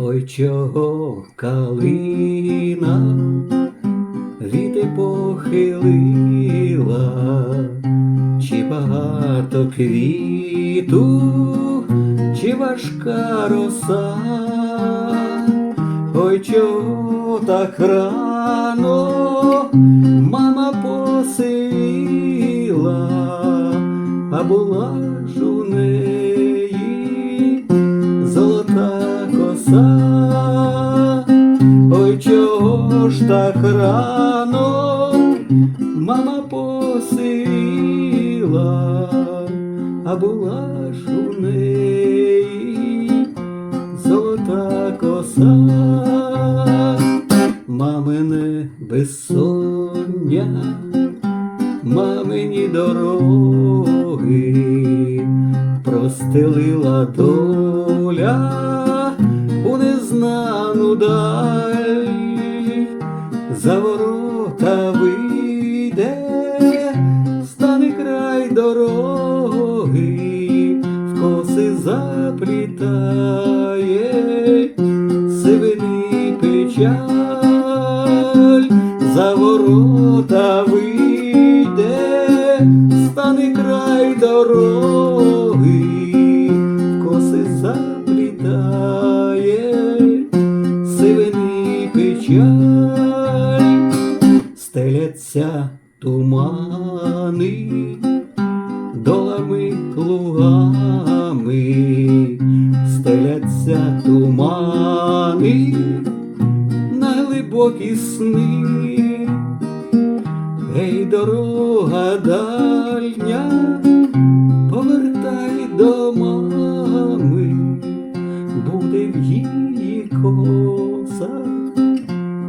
Ой, чого калина віти похилила, чи багато квіту, чи важка роса, ой, чого так рано мама посила, а була ж у неї золота коса, ой, чого ж так рано мама посила, а була ж у неї золота коса, мамине безсоння, мамині дороги простелила доля у незнану даль, за ворота вийде, стане край дороги, в коси заплітає, сивини печаль, за ворота вийде, печаль, стеляться тумани, долами лугами, стеляться тумани на глибокі сни. Ей, дорога дальня, повертай до мами, буде в її косах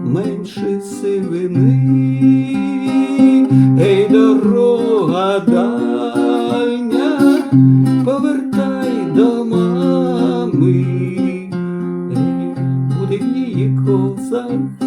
менше сивини. Ей, дорога дальня, повертай до мами, Ей, буде в її косах